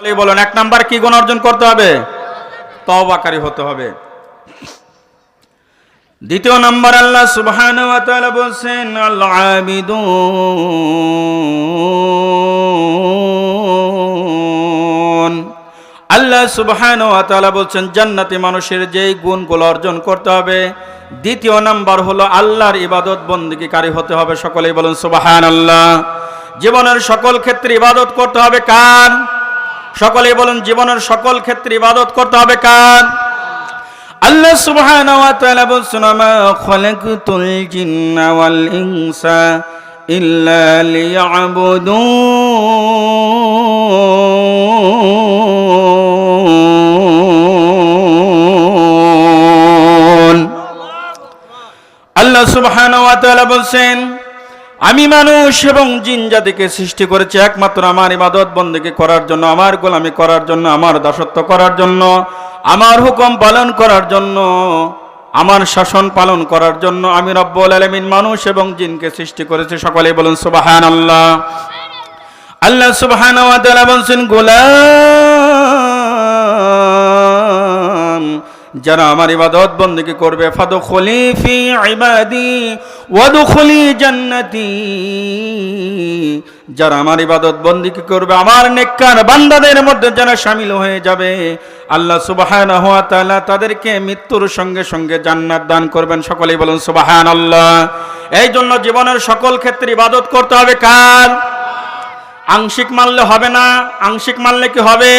বলুন, এক নাম্বার কি গুণ অর্জন করতে হবে? তওবাকারী হতে হবে। দ্বিতীয় নাম্বার আল্লাহ সুবহানাহু ওয়া বলছেন আল্লাহ সুবহানাহু ওয়া বলছেন, জান্নাতি মানুষের যেই গুণগুলো অর্জন করতে হবে, দ্বিতীয় নাম্বার হলো আল্লাহর ইবাদত বন্দিগিকারী হতে হবে। সকলেই বলুন সুবহানাল্লাহ। জীবনের সকল ক্ষেত্রে ইবাদত করতে হবে কার? সকলেই বলুন, জীবনের সকল ক্ষেত্রে ইবাদত করতে হবে কার? আল্লাহ সুবহানাহু ওয়া তাআলা বলছেন মা খালাকতুল জিন্না ওয়াল ইনসা ইল্লা লিয়াবুদুন। আল্লাহ সুবহানাহু ওয়া তাআলা বলছেন আমি মানুষ এবং জিন জাতিকে সৃষ্টি করেছি, একমাত্র আমার ইবাদত বন্দেকে করার জন্য, আমার গোলামি করার জন্য, আমার দাসত্ব করার জন্য, আমার হুকুম পালন করার জন্য, আমার শাসন পালন করার জন্য আমি রব্বুল আলামিন মানুষ এবং জিনকে সৃষ্টি করেছি। সকলেই বলুন, সুবহানাল্লাহ। আল্লাহ ওয়া তাআলা বলছেন, গোলাম যারা আমার ইবাদত বন্দেগী করবে ফাদু খলিফি ইবাদি ওয়াদু খলি জান্নাতি। যারা আমার ইবাদত বন্দিকে করবে, আমার নেককার বান্দাদের মধ্যে যারা শামিল হয়ে যাবে। আল্লাহ সুবহানাহু ওয়া তাআলা তাদেরকে মৃত্যুর সঙ্গে সঙ্গে জান্নাত দান করবেন। সকলেই বলুন সুবাহান আল্লাহ এই জন্য জীবনের সকল ক্ষেত্রে ইবাদত করতে হবে কার? আংশিক মানলে হবে না, আংশিক মানলে কি হবে?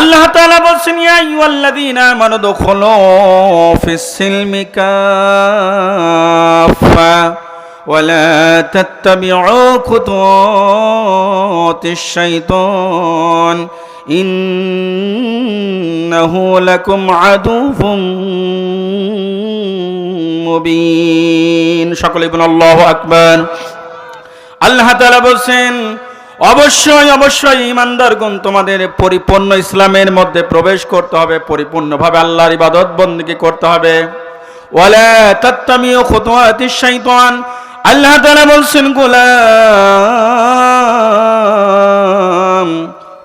আল্লাহ তাআলা বলছেন, ইয়া আইয়ুহাল্লাযীনা আমানু দুখুলু ফিস সিলমি কাফা ওয়ালা তাত্তাবিউ খুতুওয়াতিশ শাইতান ইন্নাহু লাকুম আদুউম মুবিন। বলছেন অবশ্যই অবশ্যই ইমানদারগণ তোমাদের পরিপূর্ণ ইসলামের মধ্যে প্রবেশ করতে হবে, পরিপূর্ণভাবে আল্লাহর ইবাদত বন্দেগী করতে হবে। আল্লাহ বলছেন, গোলাম,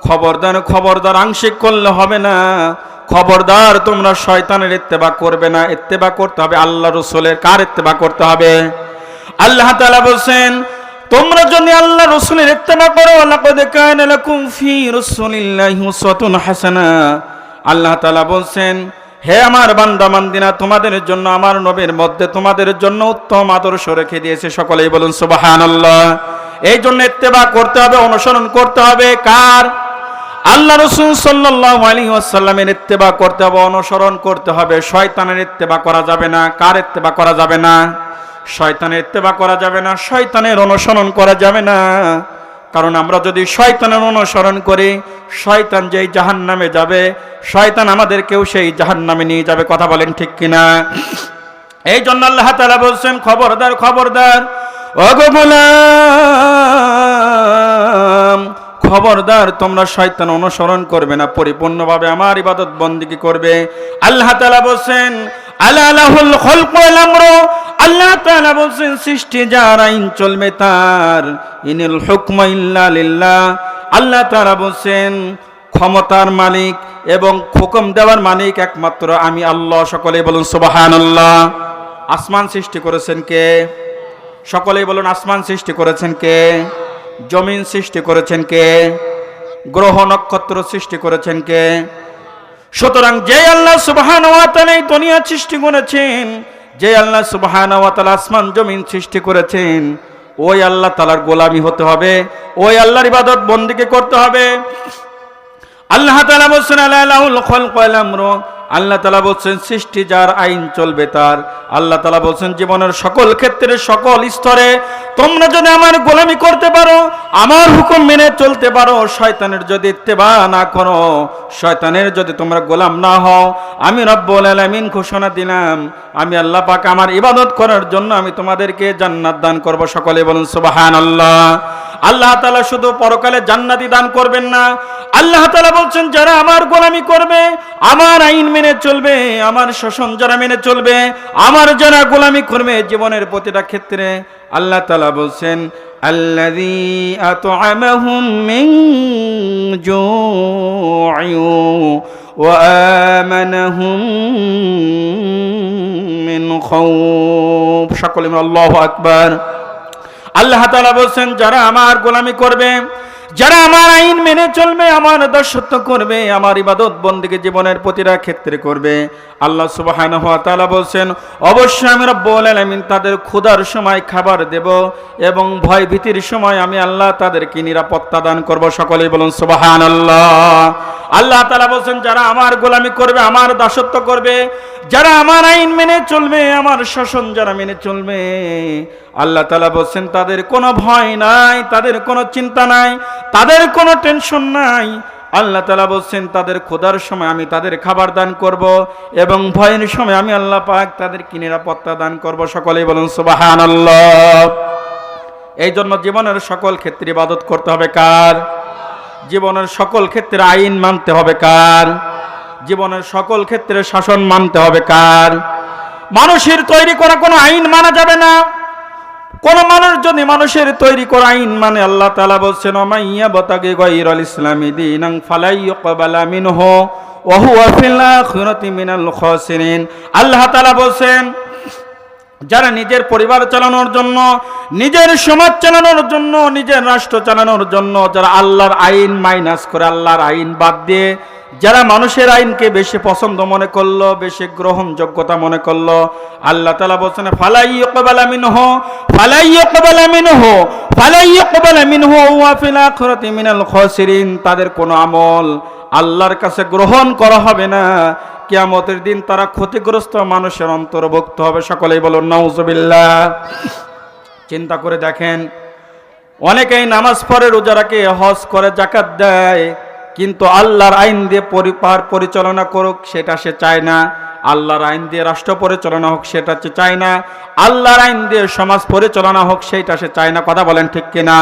খবরদার খবরদার আংশিক করলে হবে না। খবরদার তোমরা শয়তানের ইত্তেবা করবে না। ইত্তেবা করতে হবে আল্লাহ রসুলের কার ইত্তেবা করতে হবে? আল্লাহ তাআলা বলছেন তোমরা যদি আল্লাহ রসুলের ইত্তেবা করো, লাকাদ কানা লাকুম ফি রাসূলিল্লাহি উসওয়াতুন হাসানা। আল্লাহ তাআলা বলছেন, হে আমার বান্দা মান্দিনা তোমাদের জন্য, আমার নবীর মধ্যে তোমাদের জন্য উত্তম আদর্শ রেখে দিয়েছে সকলেই বলুন সুবহানাল্লাহ। এই জন্য ইত্তেবা করতে হবে, অনুসরণ করতে হবে। কার? আল্লাহ রসুল সাল্লাল্লাহু আলাইহি ওয়াসাল্লামের ইত্তেবা করতে হবে, অনুসরণ করতে হবে। শয়তানের ইত্তেবা করা যাবে না। কার ইত্তেবা করা যাবে না? শয়তানের ইত্তেবা করা যাবে না, শয়তানের অনুসরণ করা যাবে না। কারণ আমরা যদি শয়তানের অনুসরণ করি, শয়তান যেই জাহান নামে যাবে, শয়তান আমাদেরকেও সেই জাহান নামে নিয়ে যাবে, কথা বলেন ঠিক কিনা? এই জন্য আল্লাহ তাআলা বলছেন, খবরদার খবরদার, ওগো গোলাম, খবরদার, তোমরা শয়তান অনুসরণ করবে না, পরিপূর্ণভাবে আমার ইবাদত বন্দিগি করবে? আল্লাহ তাআলা বলছেন, আলা লাহুল খলকু ওয়াল আমরু আল্লাহ তাআলা বলছেন, সৃষ্টি যার আইন চলবে তার, ইনিল হুকমা ইল্লা আল্লাহ তাআলা বলছেন, ক্ষমতার মালিক এবং হুকুম দেওয়ার মালিক একমাত্র আমি আল্লাহ। সকলেই বলুন সুবহানাল্লাহ। আসমান সৃষ্টি করেছেন কে? সকলেই বলুন, আসমান সৃষ্টি করেছেন কে? জমিন সৃষ্টি করেছেন কে? গ্রহ নক্ষত্র সৃষ্টি করেছেন কে? সুতরাং যে আল্লাহ সুবহান এই দুনিয়া সৃষ্টি করেছেন যে আল্লাহ সুবহান আসমান, জমিন সৃষ্টি করেছেন, ওই আল্লাহ তালার গোলামি হতে হবে, ওই আল্লাহর ইবাদত বন্দিকে করতে হবে। আল্লাহ তালা বলছেন আল্লাহ আল্লাহ তালা বলছেন, সৃষ্টি যার আইন চলবে তার। আল্লাহ তালা বলছেন, জীবনের সকল ক্ষেত্রে, সকল স্তরে তোমরা যদি আমার গোলামি করতে পারো, আমার হুকুম মেনে চলতে পারো, শয়তানের যদি ইত্তেবা না করো, শয়তানের যদি তোমরা গোলাম না হও, আমি রব্বুল আলামিন ঘোষণা দিলাম, আমি আল্লাহ পাক আমার ইবাদত করার জন্য আমি তোমাদেরকে জান্নাত দান করব। সকলে বলুন, সুবহানাল্লাহ। আল্লাহ তালা শুধু পরকালে জান্নাতি দান করবেন না আল্লাহ তালা বলছেন যারা আমার গোলামি করবে আমার আইন মেনে চলবে আমার শাসন যারা মেনে চলবে আমার যারা গোলামি করবে জীবনের প্রতিটা ক্ষেত্রে আল্লাহ তালা বলছেন الذي أطعمهم من جوع وآمنهم من خوف সকলে আল্লাহু আকবার আল্লাহ তাআলা বলছেন, যারা আমার গোলামি করবে, যারা আমার আইন মেনে চলবে, আমার দাসত্ব করবে, আমার ইবাদত বন্দীকে জীবনের প্রতিটা ক্ষেত্রে করবে। আল্লাহ সুবহানাহু ওয়া তাআলা বলছেন, অবশ্যই আমি রব্বুল আলামিন তাদের ক্ষুধার সময় খাবার দেব এবং ভয় ভীতির সময় আমি আল্লাহ তাদেরকে নিরাপত্তা দান করব। সকলেই বলুন সুবহানাল্লাহ। আল্লাহ তাআলা বলছেন, যারা আমার গোলামি করবে, আমার দাসত্ব করবে, যারা আমার আইন মেনে চলবে, আমার শাসন যারা মেনে চলবে, আল্লাহ তাআলা বলছেন, তাদের কোনো ভয় নাই, তাদের কোনো চিন্তা নাই, তাদের কোনো টেনশন নাই। আল্লাহ তালা বলছেন, তাদের খোদার সময় আমি তাদের খাবার দান করব এবং ভয়ের সময় আমি আল্লাহ পাক তাদেরকে নিরাপত্তা দান করব। সকলেই বলুন সুবাহান এই জন্য জীবনের সকল ক্ষেত্রে ইবাদত করতে হবে কার? জীবনের সকল ক্ষেত্রে আইন মানতে হবে কার? জীবনের সকল ক্ষেত্রে শাসন মানতে হবে কার? মানুষের তৈরি করা কোনো আইন মানা যাবে না। কোন মানুষ যদি মানুষের তৈরি করা আইন মানে আল্লাহ তালা বলছেন ইসলামী মিনাল আল্লাহ তাআলা বলছেন যারা নিজের পরিবার চালানোর জন্য, নিজের সমাজ চালানোর জন্য, নিজের রাষ্ট্র চালানোর জন্য, যারা আল্লাহর আইন মাইনাস করে, আল্লাহর আইন বাদ দিয়ে, যারা মানুষের আইনকে বেশি পছন্দ মনে করল, বেশি গ্রহণযোগ্যতা মনে করল, আল্লাহ তালা বলছেন, ফালাই ইকবাল মিনহ, ফালাই ইকবাল মিনহ, ফালাই ইকবাল মিনহ, ওয়া ফিল আখিরাতি মিনাল খাসিরিন। তাদের কোনো আমল আল্লাহর কাছে গ্রহণ করা হবে না। কিয়ামতের দিন তারা ক্ষতিগ্রস্ত মানুষের অন্তর্ভুক্ত হবে। সকলেই বলুন, নাউজুবিল্লাহ। চিন্তা করে দেখেন, অনেকেই নামাজ পড়ে রোজা রাখে, হজ করে জাকাত দেয়, কিন্তু আল্লাহর আইন দিয়ে পরিপার পরিচালনা করুক, সেটা সে চায় না। আল্লাহর আইন দিয়ে রাষ্ট্র পরিচালনা হোক, সেটা সে চায় না। আল্লাহর আইন দিয়ে সমাজ পরিচালনা হোক সেইটা সে চায় না। কথা বলেন ঠিক কিনা?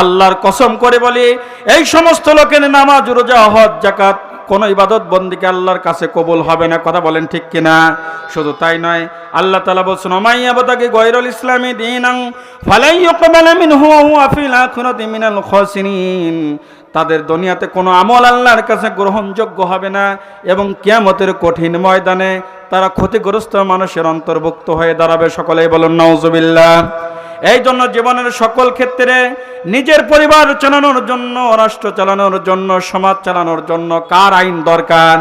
আল্লাহর কসম করে বলি, এই সমস্ত লোকের নামাজ, রোজা, হজ জাকাত কোন ইবাদত বন্দিকে আল্লাহর কাছে কবুল হবে না, কথা বলেন ঠিক কিনা? শুধু তাই নয়, আল্লাহ তালা বলছেন ওমাইয়া বতাকে গৈরুল ইসলামী দিনাং তাদের দুনিয়াতে কোনো আমল আল্লাহর কাছে গ্রহণযোগ্য হবে না এবং কিয়ামতের কঠিন ময়দানে তারা ক্ষতিগ্রস্ত মানুষের অন্তর্ভুক্ত হয়ে দাঁড়াবে। সকলেই বলুন নওজুবিল্লাহ এই জন্য জীবনের সকল ক্ষেত্রে নিজের পরিবার চালানোর জন্য, রাষ্ট্র চালানোর জন্য, সমাজ চালানোর জন্য কার আইন দরকার?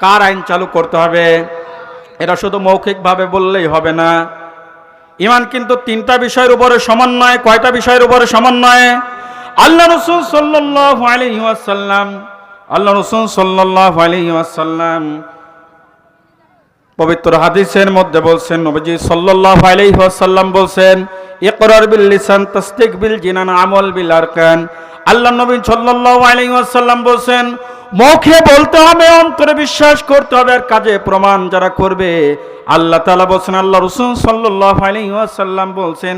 কার আইন চালু করতে হবে? এটা শুধু মৌখিকভাবে বললেই হবে না। ইমান কিন্তু তিনটা বিষয়ের উপরে সমন্বয়, কয়টা বিষয়ের উপরে সমন্বয়? আল্লাহ রসুল সাল্লাহ আলহি ওয়াসাল্লাম, আল্লাহ রসুল সাল্লাহ আলহি ওয়াসাল্লাম পবিত্র হাদিসের মধ্যে বলছেন, নবজি সাল্লাহ আলাইহি ওয়াসাল্লাম বলছেন, ইকরার বিল লিসান, তাসদিক বিল জিনান, আমল বিল আরকান। আল্লাহ নবী সাল্লাল্লাহু আলাইহি ওয়াসাল্লাম বলছেন, মুখে বলতে হবে, অন্তরে বিশ্বাস করতে হবে, আর কাজে প্রমাণ যারা করবে। আল্লাহ তাআলা বলছেন, আল্লাহ রাসূল সাল্লাল্লাহু আলাইহি ওয়াসাল্লাম বলছেন,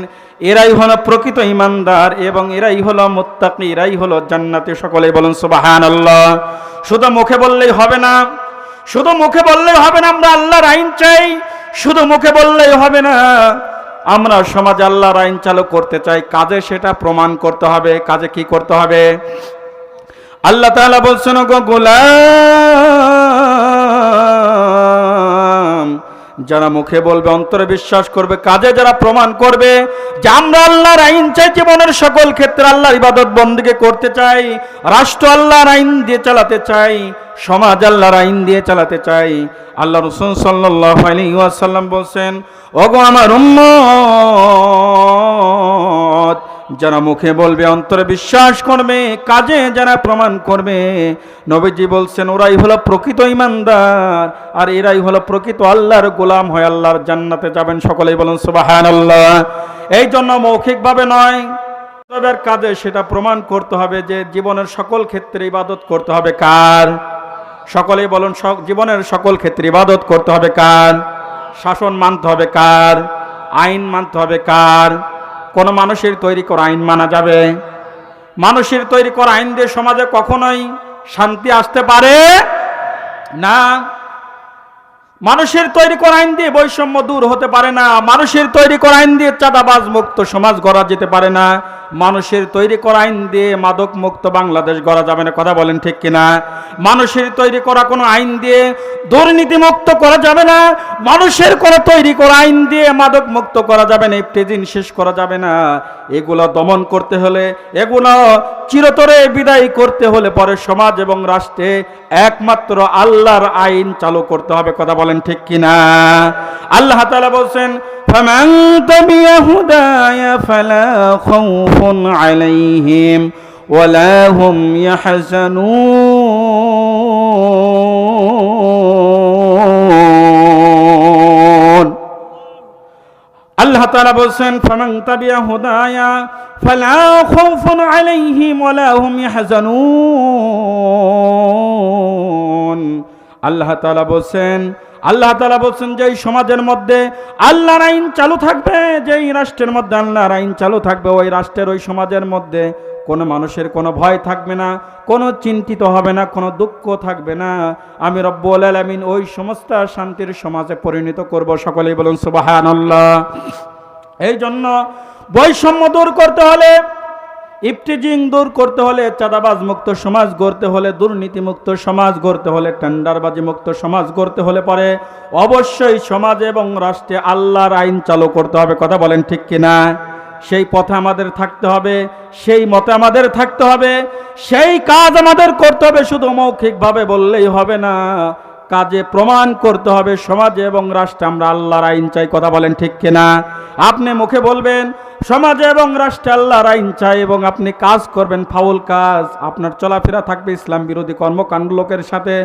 এরাই হলো প্রকৃত ইমানদার এবং এরাই হলো মুত্তাকি, এরাই হলো জান্নাতে। সকলেই বলুন, সুবহানাল্লাহ। শুধু মুখে বললেই হবে না শুধু মুখে বললেই হবে না, আমরা আল্লাহর আইন চাই। শুধু মুখে বললেই হবে না, আমরা সমাজে আল্লাহর আইন চালু করতে চাই। কাজে সেটা প্রমাণ করতে হবে। কাজে কি করতে হবে? আল্লাহ তাআলা বলছেন গো যারা মুখে বলবে, অন্তরে বিশ্বাস করবে, কাজে যারা প্রমাণ করবে যে আমরা আল্লাহর আইন চাই, জীবনের সকল ক্ষেত্রে আল্লাহর ইবাদত বন্দীকে করতে চাই, রাষ্ট্র আল্লাহর আইন দিয়ে চালাতে চাই, সমাজ আল্লাহর আইন দিয়ে চালাতে চাই। আল্লাহ রসুন সাল্লাহ আলী ওয়াসাল্লাম বলছেন, ওগো আমার উম্মত যারা মুখে বলবে, অন্তরে বিশ্বাস করবে, কাজে যারা প্রমাণ করবে। নবীজি বলছেন, ওরাই হলো প্রকৃত ইমানদার, আর এরাই হলো প্রকৃত আল্লাহর গোলাম হয়ে আল্লাহর জান্নাতে যাবেন। সকলেই বলুন সুবাহান আল্লাহ এই জন্য মৌখিকভাবে নয় কাজে সেটা প্রমাণ করতে হবে যে জীবনের সকল ক্ষেত্রে ইবাদত করতে হবে কার? সকলেই বলুন জীবনের সকল ক্ষেত্রে ইবাদত করতে হবে কার? শাসন মানতে হবে কার? আইন মানতে হবে কার? কোন মানুষের তৈরি করা আইন মানা যাবে। মানুষের তৈরি করা আইন দিয়ে সমাজে কখনোই শান্তি আসতে পারে না। মানুষের তৈরি করা আইন দিয়ে বৈষম্য দূর হতে পারে না, মানুষের তৈরি করা আইন দিয়ে চাঁদাবাজ মুক্ত সমাজ গড়া যেতে পারে না, মানুষের তৈরি করা আইন দিয়ে মাদক মুক্ত বাংলাদেশ গড়া যাবে না, কথা বলেন ঠিক কিনা? মানুষের তৈরি করা কোনো আইন দিয়ে দুর্নীতি মুক্ত করা যাবে না, মানুষের কোনো তৈরি করা আইন দিয়ে মাদক মুক্ত করা যাবে না, ইফতেজিন শেষ করা যাবে না। এগুলো দমন করতে হলে এগুলো চিরতরে বিদায় করতে হলে পরে সমাজ এবং রাষ্ট্রে একমাত্র আল্লাহর আইন চালু করতে হবে কথা বলেন ঠিক কিনা আল্লাহ তাআলা বলছেন فمن تبع هداي فلا خوف عليهم ولا هم يحزنون আল্লাহ তাআলা বলছেন, ফামান তাবিয়া হুদায়া ফালা খাউফুন আলাইহিম ওয়ালা হুম ইয়াহজানুন। আল্লাহ তাআলা বলছেন, আল্লাহ তালা বলছেন যে এই সমাজের মধ্যে আল্লাহর আইন চালু থাকবে, যেই রাষ্ট্রের মধ্যে আল্লাহর আইন চালু থাকবে, ওই রাষ্ট্রের, ওই সমাজের মধ্যে কোনো মানুষের কোনো ভয় থাকবে না, কোনো চিন্তিত হবে না, কোনো দুঃখ থাকবে না। আমি রব্বুল আলামিন ওই সমস্ত শান্তির সমাজে পরিণত করব। সকলেই বলুন, সুবহানাল্লাহ। এই জন্য বৈষম্য দূর করতে হলে ইফটিজিং দূর করতে হলে, চাঁদাবাজ মুক্ত সমাজ গড়তে হলে, দুর্নীতি মুক্ত সমাজ গড়তে হলে, টেন্ডারবাজি মুক্ত সমাজ গড়তে হলে পরে অবশ্যই সমাজ এবং রাষ্ট্রে আল্লাহর আইন চালু করতে হবে। কথা বলেন ঠিক কিনা? সেই পথে আমাদের থাকতে হবে, সেই মতে আমাদের থাকতে হবে, সেই কাজ আমাদের করতে হবে, শুধু মৌখিকভাবে বললেই হবে না, কাজে প্রমাণ করতে হবে সমাজে এবং রাষ্ট্রে। আমরা আল্লাহর আইন চাই, কথা বলেন ঠিক কিনা? আপনি মুখে বলবেন, সমাজে এবং রাষ্ট্রে আল্লাহর আইন চাই এবং আপনি কাজ করবেন, ফাউল কাজ। আপনার চলাফেরা থাকবে ইসলাম বিরোধী কর্মকাণ্ড লোকের সাথে।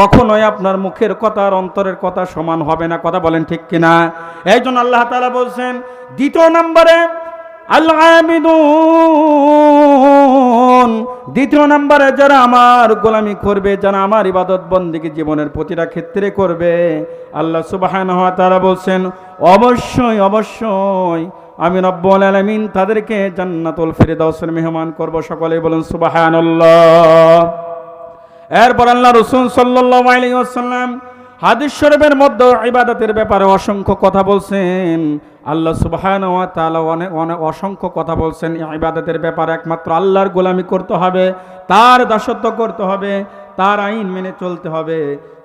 কখনোই আপনার মুখের কথা আর অন্তরের কথা সমান হবে না, কথা বলেন ঠিক কিনা? এই জন্য আল্লাহ তাআলা বলছেন, দ্বিতীয় নম্বরে আল্লাহ দ্বিতীয় নম্বরে যারা আমার গোলামি করবে, যারা আমার ইবাদত বন্দিকে জীবনের প্রতিটা ক্ষেত্রে করবে, আল্লাহ সুবাহান হওয়া তারা বলছেন, অবশ্যই অবশ্যই আমি রব্বুল আলামিন তাদেরকে জান্নাতুল ফিরে ফিরদাউসের মেহমান করব। সকলেই বলুন সুবহানাল্লাহ। এরপর আল্লাহ রসুন সাল্লাল্লাহু আলাইহি ওয়াসাল্লাম হাদিস শরীফের মধ্যে ইবাদতের ব্যাপারে অসংখ্য কথা বলছেন। আল্লাহ তাআলা অনেক অনেক অসংখ্য কথা বলছেন। ইবাদতের ব্যাপারে একমাত্র আল্লাহর গোলামি করতে হবে, তার দাসত্ব করতে হবে, তার আইন মেনে চলতে হবে।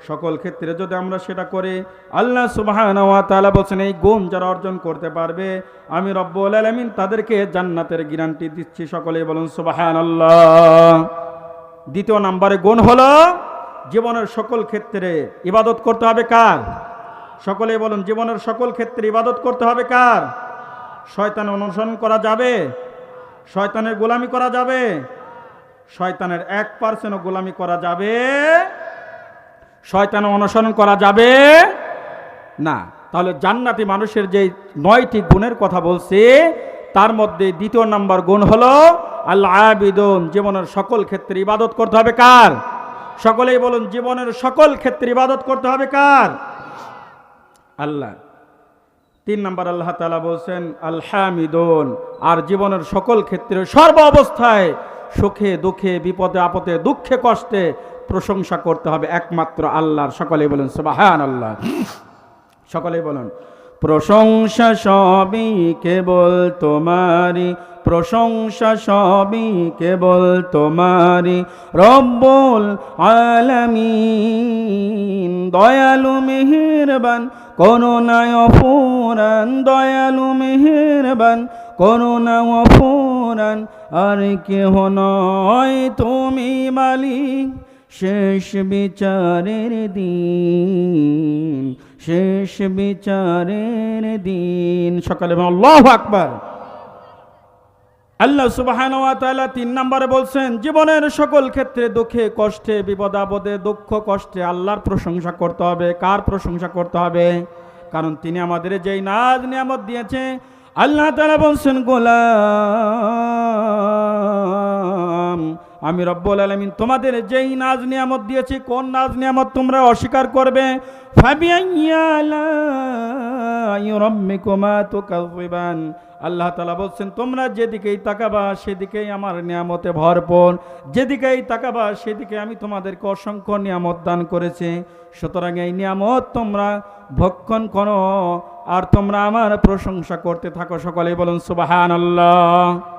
সকল ক্ষেত্রে যদি আমরা সেটা করি, আল্লাহ সুবহানাহু ওয়া তাআলা বলছেন, এই গুণ যারা অর্জন করতে পারবে, আমি রব্বুল আলামিন তাদেরকে জান্নাতের গ্যারান্টি দিচ্ছি। সকলেই বলুন সুবহানাল্লাহ। দ্বিতীয় নম্বরে গুণ হলো জীবনের সকল ক্ষেত্রে ইবাদত করতে হবে কার? সকলে বলুন, জীবনের সকল ক্ষেত্রে ইবাদত করতে হবে কার? শয়তান অনুসরণ করা যাবে? শয়তানের গোলামি করা যাবে? শয়তানের এক পার্সেন্টও গোলামি করা যাবে? শয়তান অনুসরণ করা যাবে? না। তাহলে জান্নাতি মানুষের যে নয়টি গুণের কথা বলছে, তার মধ্যে দ্বিতীয় নাম্বার গুণ হলো আল্লাহ আবিদুন জীবনের সকল ক্ষেত্রে ইবাদত করতে হবে কার? সকলেই বলুন, জীবনের সকল ক্ষেত্রে ইবাদত করতে হবে কার? আল্লাহ। তিন নম্বর আল্লাহ তালা বলছেন, আলহামিদুন। আর জীবনের সকল ক্ষেত্রে সর্ব অবস্থায় সুখে, দুঃখে, বিপদে, আপদে, দুঃখে, কষ্টে প্রশংসা করতে হবে একমাত্র আল্লাহর। সকলেই বলেন সুবাহান আল্লাহ সকলেই বলুন, প্রশংসা সবই কেবল তোমারি প্রশংসা সবই কেবল তোমারি রব্বুল আলামিন। দয়ালু মেহেরবান, করুণায় অফুরান দয়ালু মেহেরবান করুণা অফুরান আর কেহ নয় তুমি মালিক, শেষ বিচারের দিন। শেষ বিচারের দিন। সকালে আল্লাহু আকবার। আল্লাহ সুবাহান তিন নম্বরে বলছেন, জীবনের সকল ক্ষেত্রে দুঃখে, কষ্টে বিপদ আপদে দুঃখ, কষ্টে আল্লাহর প্রশংসা করতে হবে। কার প্রশংসা করতে হবে? কারণ তিনি আমাদের যেই নাজ নিয়ামত দিয়েছে, আল্লাহ তালা বলছেন, গোলাম আমি রব্বুল আলমিন তোমাদের যেই নাজ নিয়ামত দিয়েছি, কোন নাজ নিয়ামত তোমরা অস্বীকার করবে? আল্লাহ তালা বলছেন, তোমরা যেদিকেই তাকাবা, সেদিকেই আমার নিয়ামতে ভরপুর। যেদিকেই তাকাবা, সেদিকে আমি তোমাদেরকে অসংখ্য নিয়ামত দান করেছি। সুতরাং এই নিয়ামত তোমরা ভক্ষণ করো। আর তোমরা আমার প্রশংসা করতে থাকো। সকলেই বলুন সুবাহান আল্লাহ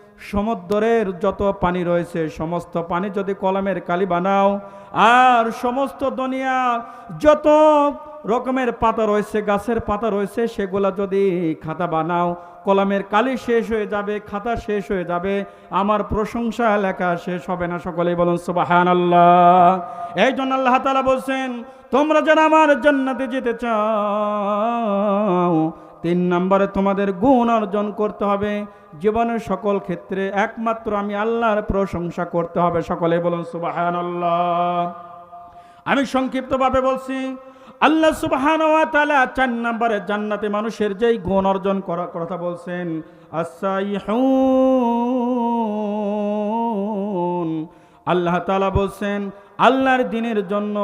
সমুদ্রের যত পানি রয়েছে, সমস্ত পানি যদি কলমের কালি বানাও, আর সমস্ত দুনিয়া যত রকমের পাতা রয়েছে, গাছের পাতা রয়েছে, সেগুলা যদি খাতা বানাও, কলমের কালি শেষ হয়ে যাবে, খাতা শেষ হয়ে যাবে, আমার প্রশংসা লেখা শেষ হবে না, সকলেই বলুন সুবাহান আল্লাহ এই জন্য আল্লাহ তালা বলছেন, তোমরা যারা আমার জান্নাতে যেতে চাও তিন নম্বরে তোমাদের গুণ অর্জন করতে হবে। জীবনের সকল ক্ষেত্রে একমাত্র আমি আল্লাহর প্রশংসা করতে হবে। সকলে বলুন সুবাহান আমি সংক্ষিপ্তভাবে বলছি, আল্লাহ সুবহান চার নম্বরে জান্নাতে মানুষের যেই গুণ অর্জন করার কথা বলছেন আল্লাহ তাআলা বলছেন আল্লাহর দিনের জন্য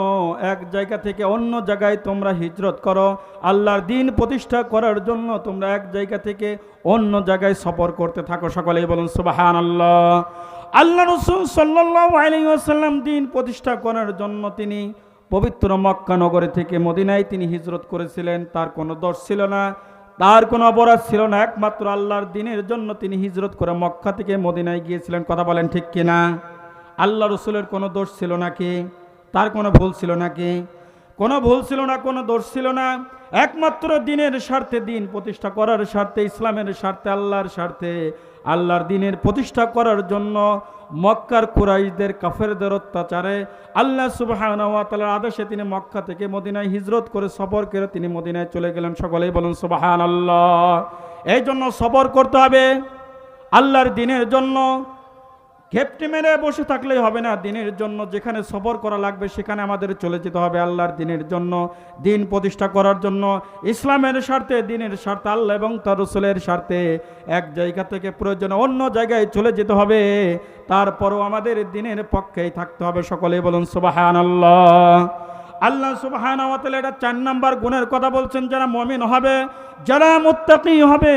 এক জায়গা থেকে অন্য জায়গায় তোমরা হিজরত করো। আল্লাহর দিন প্রতিষ্ঠা করার জন্য তোমরা এক জায়গা থেকে অন্য জায়গায় সফর করতে থাকো। সকলেই বলুন সুবাহান আল্লাহ আল্লাহ রসুল সাল্লাহ আলাইসাল্লাম দিন প্রতিষ্ঠা করার জন্য তিনি পবিত্র মক্কা নগরে থেকে মদিনায় তিনি হিজরত করেছিলেন। তার কোনো দোষ ছিল না, তার কোনো অপরাধ ছিল না। একমাত্র আল্লাহর দিনের জন্য তিনি হিজরত করে মক্কা থেকে মদিনায় গিয়েছিলেন। কথা বলেন ঠিক কিনা? আল্লাহ রসুলের কোনো দোষ ছিল নাকি তার কোনো ভুল ছিল নাকি কোনো ভুল ছিল না, কোনো দোষ ছিল না। একমাত্র দিনের স্বার্থে দিন প্রতিষ্ঠা করার স্বার্থে, ইসলামের স্বার্থে, আল্লাহর স্বার্থে, আল্লাহর দিনের প্রতিষ্ঠা করার জন্য মক্কার কুরাইশদের, কাফেরদের অত্যাচারে আল্লাহ সুবাহানার আদেশে তিনি মক্কা থেকে মদিনায় হিজরত করে সফর করে তিনি মদিনায় চলে গেলেন। সকলেই বলুন সুবাহান আল্লাহ এই জন্য সফর করতে হবে। আল্লাহর দিনের জন্য খেপটি মেরে বসে থাকলেই হবে না। দিনের জন্য যেখানে সফর করা লাগবে, সেখানে আমাদের চলে যেতে হবে আল্লাহর দিনের জন্য, দিন প্রতিষ্ঠা করার জন্য। ইসলামের স্বার্থে, দিনের স্বার্থে, আল্লাহ এবং তার রসুলের স্বার্থে এক জায়গা থেকে প্রয়োজনে অন্য জায়গায় চলে যেতে হবে। তারপরও আমাদের দিনের পক্ষেই থাকতে হবে। সকলেই বলুন সুবাহান আল্লাহ আল্লাহ সুবহান এটা চার নাম্বার গুণের কথা বলছেন, যারা মমিন হবে, যারা মুত্তাকি হবে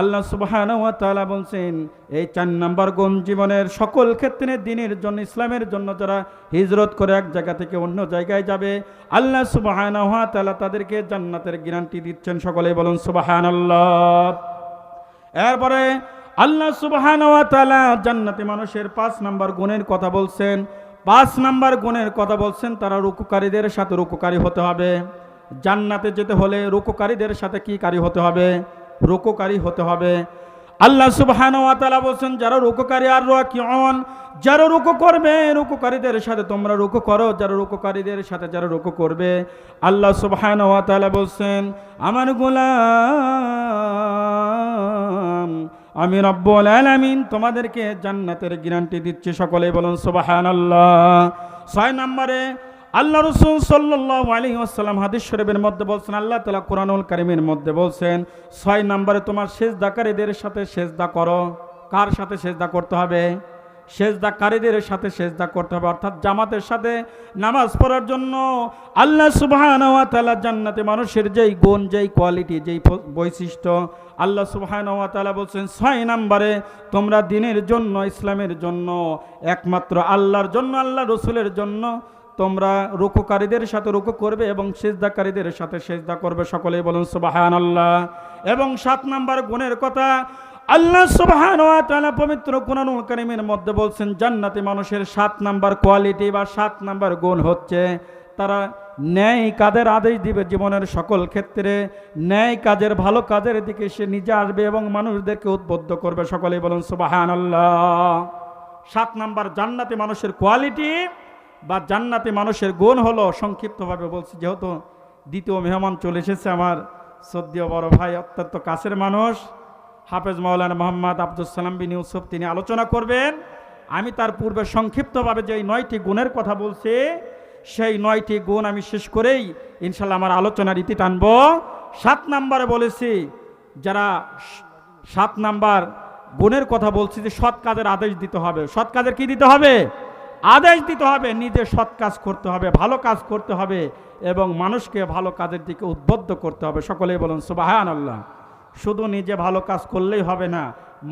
আল্লাহ সুবহান তাআলা বলছেন, এই চার নাম্বার গুণ জীবনের সকল ক্ষেত্রে দিনের জন্য, ইসলামের জন্য যারা হিজরত করে এক জায়গা থেকে অন্য জায়গায় যাবে, আল্লাহ সুবহান তাআলা তাদেরকে জান্নাতের গ্যারান্টি দিচ্ছেন। সকলেই বলুন সুবহানাল্লাহ। এরপরে আল্লাহ সুবহান তাআলা জান্নাতি মানুষের পাঁচ নাম্বার গুণের কথা বলছেন। পাঁচ নাম্বার গুণের কথা বলছেন, তারা রুকুকারীদের সাথে রুকুকারী হতে হবে। জান্নাতে যেতে হলে রুকুকারীদের সাথে কি কারি হতে হবে? রুকুকারী হতে হবে। আল্লাহ সুবহান বলছেন, যারা রুকুকারী আর রাকিউন যারা রুকু করবে রুকুকারীদের সাথে তোমরা রুকু করো, যারা রুকুকারীদের সাথে যারা রুকু করবে। আল্লাহ সুবহান বলছেন, আমার গোলাম, আমি রব্বুল আলামিন তোমাদেরকে জান্নাতের গ্যারান্টি দিচ্ছি। সকলেই বলুন সুবাহান আল্লাহ ছয় নম্বরে আল্লাহ রসুল সাল্লাহ আলী আসসালাম হাদিস শরীফের মধ্যে বলছেন, আল্লাহ তালা কোরআনুল কারিমের মধ্যে বলছেন, ছয় নম্বরে তোমার সেজদাকারীদের সাথে সেজদা করো। কার সাথে সেজদা করতে হবে? সেজদাকারীদের সাথে সেজদা করতে হবে। অর্থাৎ জামাতের সাথে নামাজ পড়ার জন্য আল্লাহ সুবহান তাআলা জান্নাতে মানুষের যেই গুণ, যেই কোয়ালিটি, যেই বৈশিষ্ট্য, আল্লাহ সুবহান তাআলা বলছেন, ছয় নাম্বারে তোমরা দিনের জন্য, ইসলামের জন্য, একমাত্র আল্লাহর জন্য, আল্লাহ রসুলের জন্য তোমরা রুকুকারীদের সাথে রুকু করবে এবং সেজদাকারীদের সাথে সেজদা করবে। সকলেই বলুন সুবাহান আল্লাহ এবং সাত নাম্বার গুণের কথা, আল্লাহ সুবহান পবিত্র কোরআনুল কারীমের মধ্যে বলছেন, জান্নাতি মানুষের সাত নাম্বার কোয়ালিটি বা সাত নাম্বার গুণ হচ্ছে, তারা ন্যায় কাজের আদেশ দিবে জীবনের সকল ক্ষেত্রে। ন্যায় কাজের ভালো কাজের দিকে সে নিজে আসবে এবং মানুষদেরকে উদ্বুদ্ধ করবে। সকলেই বলুন সুবাহান আল্লাহ সাত নাম্বার জান্নাতি মানুষের কোয়ালিটি বা জান্নাতি মানুষের গুণ হলো সংক্ষিপ্তভাবে বলছি, যেহেতু দ্বিতীয় মেহমান চলে এসেছে আমার সদ্যীয় বড় ভাই, অত্যন্ত কাছের মানুষ, হাফেজ মাওলানা মোহাম্মদ আব্দুল সালাম বিন ইউসুফ, তিনি আলোচনা করবেন। আমি তার পূর্বে সংক্ষিপ্তভাবে যে নয়টি গুণের কথা বলছি, সেই নয়টি গুণ আমি শেষ করেই ইনশাল্লাহ আমার আলোচনার ইতি টানব। সাত নাম্বারে বলেছি, যারা সাত নাম্বার গুণের কথা বলছি যে সৎ কাজের আদেশ দিতে হবে। সৎ কাজের কি দিতে হবে? আদেশ দিতে হবে, নিজে সৎ কাজ করতে হবে, ভালো কাজ করতে হবে এবং মানুষকে ভালো কাজের দিকে উদ্বুদ্ধ করতে হবে। সকলেই বলুন সুবাহান আল্লাহ শুধু নিজে ভালো কাজ করলেই হবে না,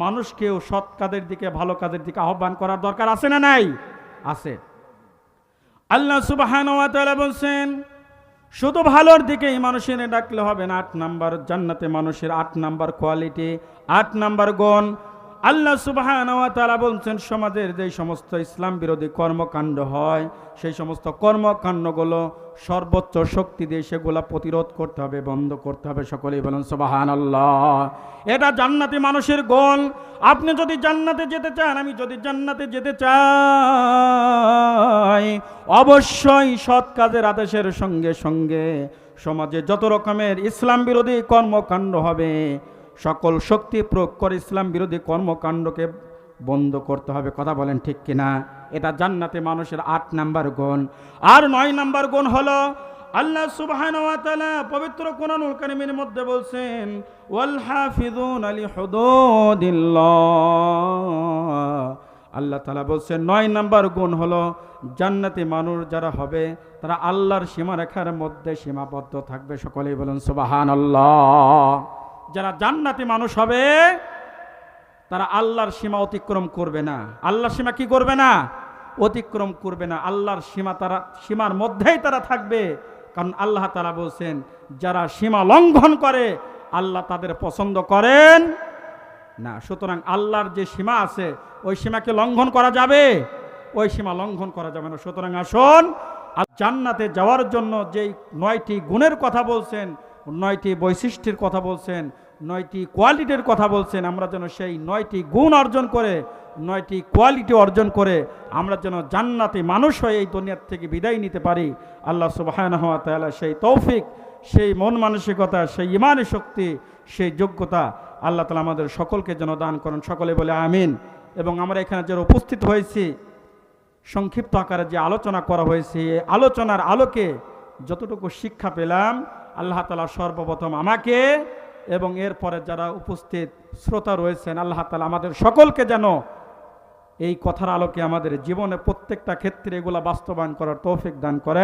মানুষকেও সৎ কাজের দিকে, ভালো কাজের দিকে আহ্বান করার দরকার আছে না নাই? আছে। আল্লাহ সুবাহান বলছেন, শুধু ভালোর দিকেই মানুষের ডাকলে হবে না, আট নাম্বার জান্নাতে মানুষের আট নাম্বার কোয়ালিটি, আট নাম্বার গুণ আল্লাহ সুবাহান বলছেন, সমাজের যে সমস্ত ইসলাম বিরোধী কর্মকাণ্ড হয়, সেই সমস্ত কর্মকাণ্ডগুলো সর্বোচ্চ শক্তি দিয়ে সেগুলা প্রতিরোধ করতে হবে, বন্ধ করতে হবে। সকলেই বলেন সুবাহান আল্লাহ এটা জান্নাতি মানুষের গোল। আপনি যদি জান্নাতে যেতে চান, আমি যদি জান্নাতে যেতে চাই, অবশ্যই সৎ কাজের আদেশের সঙ্গে সঙ্গে সমাজে যত রকমের ইসলাম বিরোধী কর্মকাণ্ড হবে সকল শক্তি প্রয়োগ করে ইসলাম বিরোধী কর্মকাণ্ডকে বন্ধ করতে হবে। কথা বলেন ঠিক কিনা? এটা জান্নাতে মানুষের আট নাম্বার গুণ। আর নয় নাম্বার গুণ হলো, আল্লাহ সুবহানাহু ওয়া পবিত্র কোরআনুল কারীমের মধ্যে বলছেন আলি আল্লাহ তালা বলছেন, নয় নাম্বার গুণ হলো, জান্নাতি মানুষ যারা হবে, তারা আল্লাহর সীমারেখার মধ্যে সীমাবদ্ধ থাকবে। সকলেই বলুন সুবহানাল্লাহ। যারা জান্নাতি মানুষ হবে, তারা আল্লাহর সীমা অতিক্রম করবে না। আল্লাহর সীমা কি করবে না? অতিক্রম করবে না। আল্লাহর সীমা তারা, সীমার মধ্যেই তারা থাকবে। কারণ আল্লাহ তারা বলছেন, যারা সীমা লঙ্ঘন করে, আল্লাহ তাদের পছন্দ করেন না। সুতরাং আল্লাহর যে সীমা আছে, ওই সীমাকে লঙ্ঘন করা যাবে। ওই সীমা লঙ্ঘন করা যাবে না। সুতরাং আসুন জান্নাতে যাওয়ার জন্য যেই নয়টি গুণের কথা বলছেন, নয়টি বৈশিষ্ট্যের কথা বলছেন নয়টি কোয়ালিটির কথা বলছেন, আমরা যেন সেই নয়টি গুণ অর্জন করে, নয়টি কোয়ালিটি অর্জন করে আমরা যেন জান্নাতি মানুষ হয়ে এই দুনিয়ার থেকে বিদায় নিতে পারি। আল্লাহ সুবাহান হওয়া তাআলা সেই তৌফিক, সেই মন মানসিকতা, সেই ইমানের শক্তি, সেই যোগ্যতা আল্লাহ তালা আমাদের সকলকে যেন দান করেন। সকলে বলে আমিন। এবং আমরা এখানে যারা উপস্থিত হয়েছি, সংক্ষিপ্ত আকারে যে আলোচনা করা হয়েছে আলোচনার আলোকে যতটুকু শিক্ষা পেলাম, আল্লাহ তালা সর্বপ্রথম আমাকে এবং এরপরে যারা উপস্থিত শ্রোতা রয়েছেন, আল্লাহ তালা আমাদের সকলকে যেন এই কথার আলোকে আমাদের জীবনে প্রত্যেকটা ক্ষেত্রে এগুলা বাস্তবায়ন করার তৌফিক দান করে।